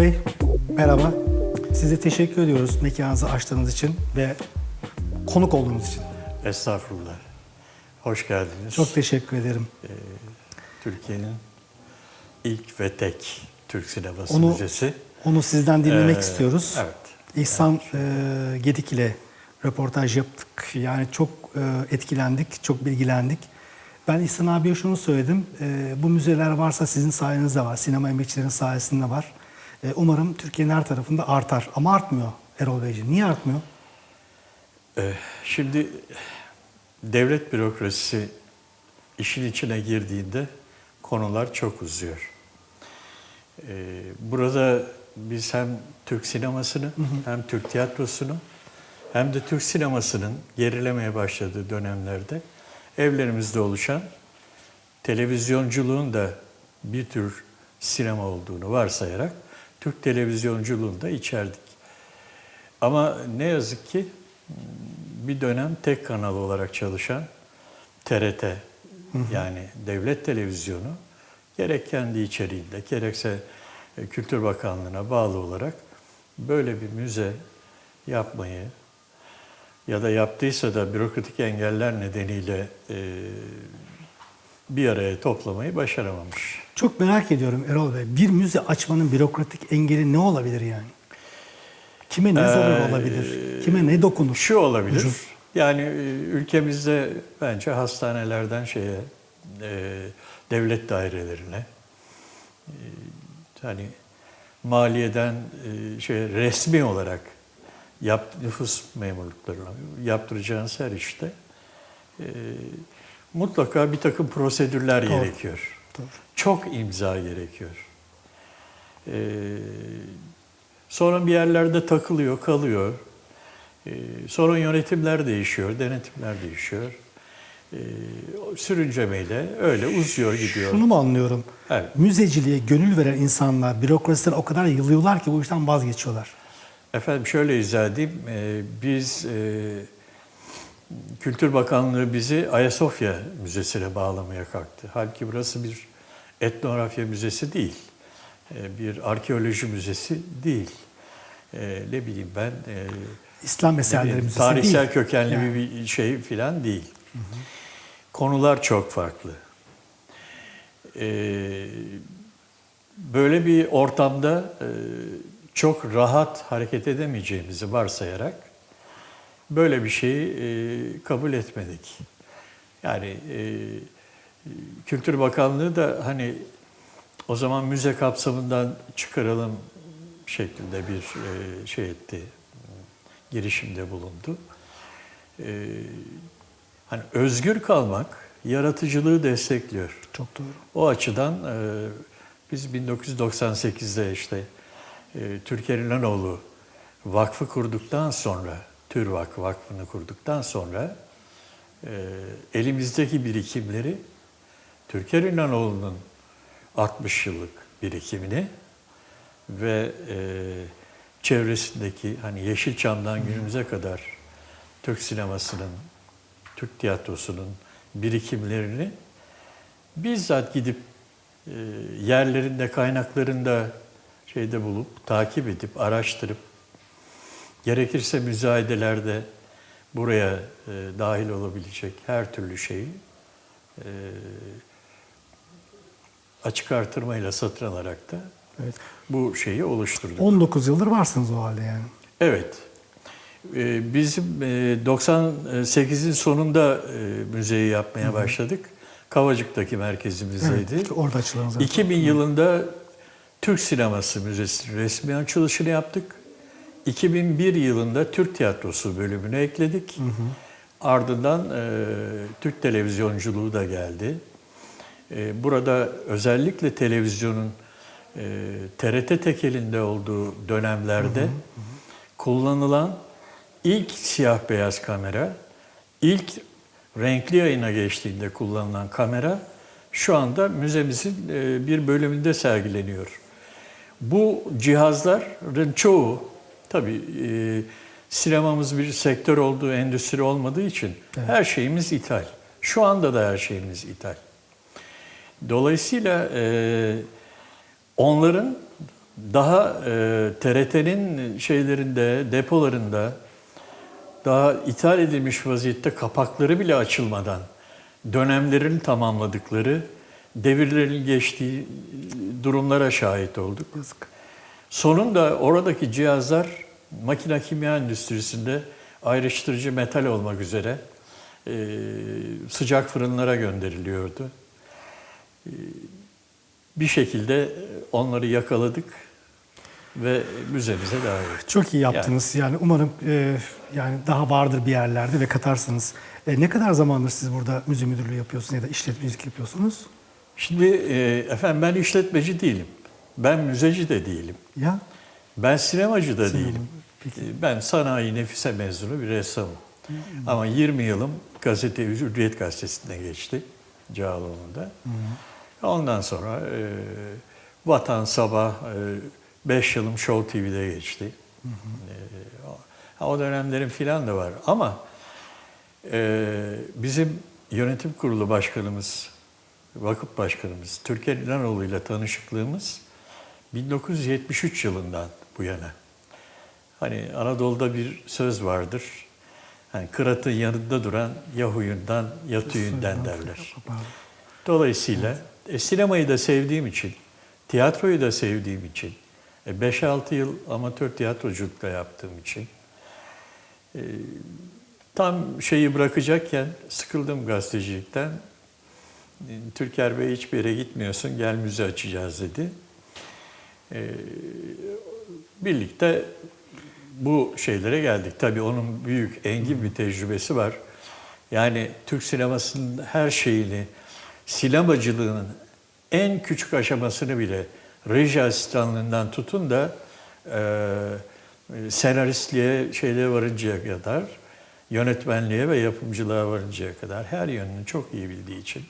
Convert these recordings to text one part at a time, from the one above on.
Bey, merhaba. Size teşekkür ediyoruz mekanınızı açtığınız için ve konuk olduğunuz için. Estağfurullah. Hoş geldiniz. Çok teşekkür ederim. Türkiye'nin ilk ve tek Türk Sineması Onu- Müzesi. Onu sizden dinlemek Ee, istiyoruz. Evet. İhsan e, Gedik ile röportaj yaptık. Yani çok e, etkilendik, çok bilgilendik. Ben İhsan abiye şunu söyledim. E, bu müzeler varsa sizin sayenizde var. Sinema emekçilerin sayesinde var. E, umarım Türkiye'nin her tarafında artar. Ama artmıyor Erol Beyciğim. Niye artmıyor? Ee, Şimdi devlet bürokrasisi işin içine girdiğinde konular çok uzuyor. Ee, Burada biz hem Türk sinemasını hem Türk tiyatrosunu hem de Türk sinemasının gerilemeye başladığı dönemlerde evlerimizde oluşan televizyonculuğun da bir tür sinema olduğunu varsayarak Türk televizyonculuğunu da içerdik. Ama ne yazık ki bir dönem tek kanal olarak çalışan TRT yani devlet televizyonu gerek kendi içeriğinde gerekse e, Kültür Bakanlığı'na bağlı olarak böyle bir müze yapmayı ya da yaptıysa da bürokratik engeller nedeniyle e, bir araya toplamayı başaramamış. Çok merak ediyorum Erol Bey. Bir müze açmanın bürokratik engeli ne olabilir yani? Kime ne zarar Ee, olabilir? Kime ne dokunur? Şu olabilir. Ucuz. Yani e, ülkemizde bence hastanelerden şeye e, devlet dairelerine e, hani maliyeden e, şey resmi olarak yap, nüfus memurluklarına yaptıracağınız her işte e, mutlaka bir takım prosedürler Doğru. gerekiyor. Doğru. Çok imza gerekiyor. Ee, sonra bir yerlerde takılıyor, kalıyor. Ee, sonra yönetimler değişiyor, denetimler değişiyor. Ee, sürüncemeyle öyle uzuyor gidiyor. Şunu mu anlıyorum? Evet. Müzeciliğe gönül veren insanlar bürokrasiden o kadar yılıyorlar ki bu işten vazgeçiyorlar. Efendim şöyle izah edeyim. Ee, biz e, Kültür Bakanlığı bizi Ayasofya Müzesi'ne bağlamaya kalktı. Halbuki burası bir etnografya müzesi değil. Ee, bir arkeoloji müzesi değil. Ee, ne bileyim ben e, İslam eserleri müzesi tarihsel değil. kökenli Yani. bir şey filan değil. Konular çok farklı. Ee, böyle bir ortamda e, çok rahat hareket edemeyeceğimizi varsayarak böyle bir şeyi e, kabul etmedik. Yani e, Kültür Bakanlığı da hani o zaman müze kapsamından çıkaralım şeklinde bir e, şey etti, girişimde bulundu. E, hani özgür kalmak yaratıcılığı destekliyor. Çok doğru. O açıdan e, biz 1998'de işte e, Türker İnanoğlu Vakfı kurduktan sonra, TÜRVAK Vakfı'nı kurduktan sonra e, elimizdeki birikimleri Türker İnanoğlu'nun 60 yıllık birikimini ve e, çevresindeki hani Yeşilçam'dan günümüze kadar Türk sinemasının, Türk tiyatrosunun birikimlerini bizzat gidip e, yerlerinde, kaynaklarında şeyde bulup, takip edip, araştırıp, gerekirse müzayedelerde buraya e, dahil olabilecek her türlü şeyi e, açık artırmayla satın alarak da Evet. bu şeyi oluşturduk. 19 yıldır varsınız o halde yani. Evet. Ee, Bizim e, 98'in sonunda e, müzeyi yapmaya başladık. Kavacık'taki merkezimizdeydi. Evet, orada açılan zaten. 2000 yılında Türk Sineması Müzesi'nin resmi açılışını yaptık. 2001 yılında Türk Tiyatrosu bölümünü ekledik. Ardından e, Türk televizyonculuğu da geldi. E, burada özellikle televizyonun e, TRT tekelinde olduğu dönemlerde kullanılan ilk siyah beyaz kamera, ilk renkli yayına geçtiğinde kullanılan kamera şu anda müzemizin e, bir bölümünde sergileniyor. Bu cihazların çoğu tabii e, sinemamız bir sektör olduğu, endüstri olmadığı için her şeyimiz ithal. Şu anda da her şeyimiz ithal. Dolayısıyla e, onların daha e, TRT'nin şeylerinde, depolarında daha ithal edilmiş vaziyette kapakları bile açılmadan dönemlerini tamamladıkları, devirlerin geçtiği durumlara şahit olduk. Yazık. Sonunda oradaki cihazlar makine kimya endüstrisinde ayrıştırıcı metal olmak üzere e, sıcak fırınlara gönderiliyordu. E, bir şekilde onları yakaladık ve müzemize dahil. Çok iyi yaptınız. Yani, umarım e, yani daha vardır bir yerlerde ve katarsınız. E, ne kadar zamandır siz burada müze müdürlüğü yapıyorsunuz ya da işletmecilik yapıyorsunuz? Şimdi e, efendim ben işletmeci değilim. Ben müzeci de değilim. Ya Ben sinemacı da Sinema, değilim. peki. E, Ben sanayi nefise mezunu bir ressamım. Ama 20 yılım gazete Hürriyet Gazetesi'nde geçti. Cağaloğlu'nda. Ondan sonra e, Vatan Sabah 5 yılım Show TV'de geçti. E, o, o dönemlerim filan da var. Ama e, bizim yönetim kurulu başkanımız, vakıf başkanımız Türker İnanoğlu ile tanışıklığımız 1973 yılından bu yana. Hani Anadolu'da bir söz vardır. Hani kıratın yanında duran ya huyundan ya tüyünden derler. Dolayısıyla e, sinemayı da sevdiğim için, tiyatroyu da sevdiğim için, e, 5-6 yıl amatör tiyatroculukla yaptığım için e, tam şeyi bırakacakken sıkıldım gazetecilikten. E, Türker Bey hiçbir yere gitmiyorsun, gel müze açacağız dedi. E, birlikte bu şeylere geldik. Tabii onun büyük, engin bir tecrübesi var. Yani Türk sinemasının her şeyini, sinemacılığının en küçük aşamasını bile reji asistanlığından tutun da e, senaristliğe şeyle varıncaya kadar, yönetmenliğe ve yapımcılığa varıncaya kadar her yönünü çok iyi bildiği için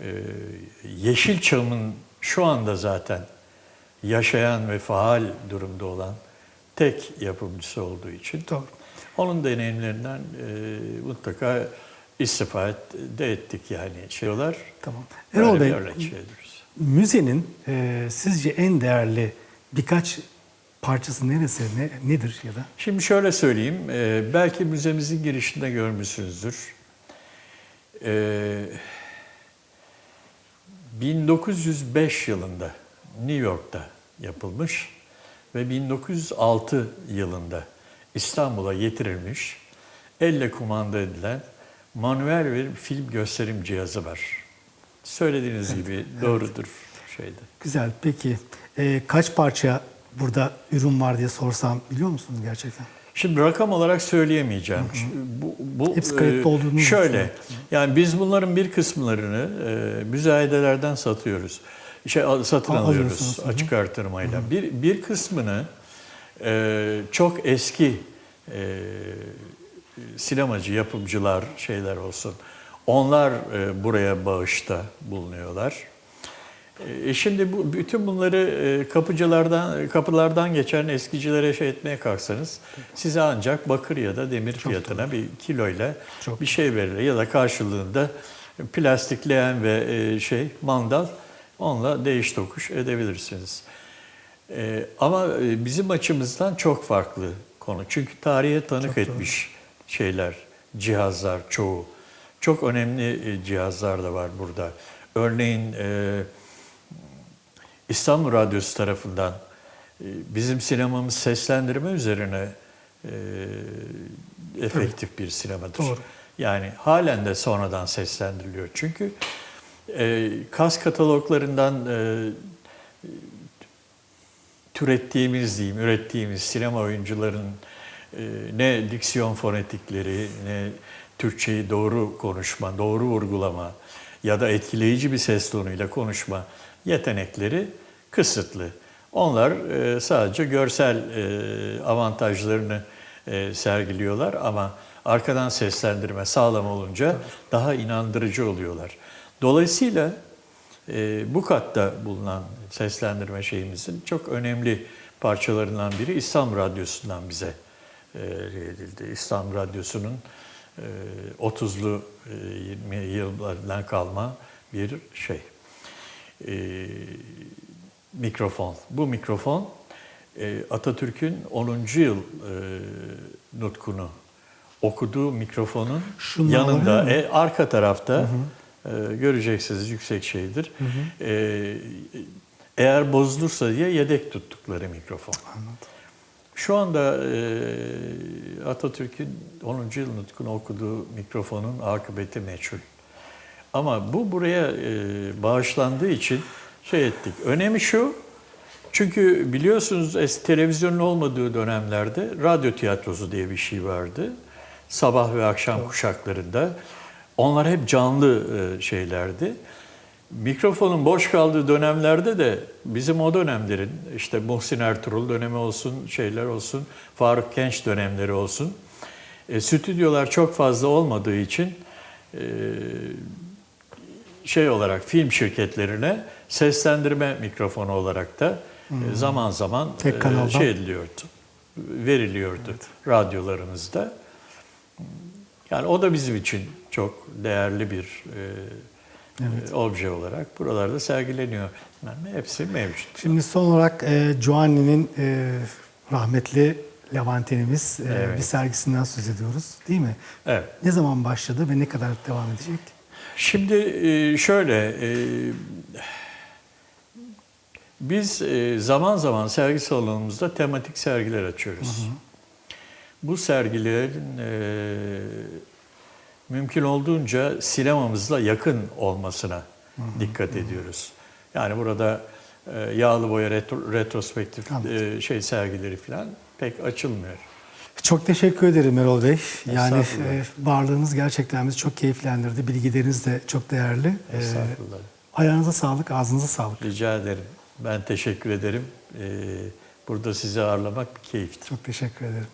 e, Yeşilçam'ın şu anda zaten yaşayan ve faal durumda olan tek yapımcısı olduğu için Doğru. onun deneyimlerinden e, mutlaka istifade de ettik yani şeyler. Tamam. Erol Bey, şey müzenin e, sizce en değerli birkaç parçası neresi, ne, nedir ya da? Şimdi şöyle söyleyeyim, e, belki müzemizin girişinde görmüşsünüzdür. E, 1905 yılında New York'ta yapılmış ve 1906 yılında İstanbul'a getirilmiş, elle kumanda edilen manuel bir film gösterim cihazı var. Söylediğiniz gibi doğrudur şeyde. Güzel. Peki e, kaç parça burada ürün var diye sorsam biliyor musunuz gerçekten? Şimdi rakam olarak söyleyemeyeceğim. Bu, bu Hepsi kayıtlı e, olduğunu Şöyle, yani biz bunların bir kısımlarını e, müzayedelerden satıyoruz. Şey al- satın Al- alıyoruz hı hı. açık artırmayla. Bir bir kısmını e, çok eski e, sinemacı yapımcılar şeyler olsun. Onlar e, buraya bağışta bulunuyorlar. E, şimdi bu bütün bunları e, kapıcılardan kapılardan geçen eskicilere şey etmeye kalksanız size ancak bakır ya da demir fiyatına bir kiloyla Çok bir şey verir ya da karşılığında plastik leğen ve e, şey mandal onunla değiş tokuş edebilirsiniz. E, ama e, bizim açımızdan çok farklı konu. Çünkü tarihe tanık etmiş şeyler, cihazlar çoğu. Çok önemli e, cihazlar da var burada. Örneğin e, İstanbul Radyosu tarafından e, bizim sinemamız seslendirme üzerine e, efektif bir sinemadır. Doğru. Yani halen de sonradan seslendiriliyor. Çünkü e, kas kataloglarından e, türettiğimiz diyeyim, ürettiğimiz sinema oyuncuların e, ne diksiyon fonetikleri, ne Türkçeyi doğru konuşma, doğru vurgulama ya da etkileyici bir ses tonuyla konuşma yetenekleri kısıtlı. Onlar e, sadece görsel e, avantajlarını e, sergiliyorlar ama arkadan seslendirme sağlam olunca daha inandırıcı oluyorlar. Dolayısıyla e, bu katta bulunan seslendirme şeyimizin çok önemli parçalarından biri İslam Radyosu'ndan bize e, edildi. İslam Radyosu'nun e, 30'lu e, 20 yıllardan kalma bir şey. E, mikrofon. Bu mikrofon e, Atatürk'ün 10. yıl e, nutkunu okuduğu mikrofonun Şunlar yanında, e, arka tarafta e, göreceksiniz yüksek şeydir. E, eğer bozulursa diye yedek tuttukları mikrofon. Şu anda e, Atatürk'ün 10. yıl nutkunu okuduğu mikrofonun akıbeti meçhul. Ama bu buraya e, bağışlandığı için şey ettik. Önemi şu, çünkü biliyorsunuz televizyonun olmadığı dönemlerde radyo tiyatrosu diye bir şey vardı. Sabah ve akşam kuşaklarında. Onlar hep canlı e, şeylerdi. Mikrofonun boş kaldığı dönemlerde de bizim o dönemlerin işte Muhsin Ertuğrul dönemi olsun, şeyler olsun, Faruk Genç dönemleri olsun. E, stüdyolar çok fazla olmadığı için e, şey olarak film şirketlerine seslendirme mikrofonu olarak da e, zaman zaman Tek kanaldan. şey ediliyordu, veriliyordu radyolarımızda. Yani o da bizim için çok değerli bir e, e, obje olarak buralarda sergileniyor. Yani hepsi mevcut. Şimdi son olarak e, Giovanni'nin e, rahmetli Levantenimiz e, Evet. bir sergisinden söz ediyoruz değil mi? Evet. Ne zaman başladı ve ne kadar devam edecek? Şimdi e, şöyle, biz zaman zaman sergi salonumuzda tematik sergiler açıyoruz. Bu sergilerin mümkün olduğunca sinemamızla yakın olmasına dikkat ediyoruz. Yani burada e, yağlı boya retro- retrospektif e, şey sergileri falan pek açılmıyor. Çok teşekkür ederim Erol Bey. Yani e, varlığınız gerçekten bizi çok keyiflendirdi. Bilgileriniz de çok değerli. E, Estağfurullah. ayağınıza sağlık, ağzınıza sağlık. Rica ederim. Ben teşekkür ederim. E, burada sizi ağırlamak bir keyifti. Çok teşekkür ederim.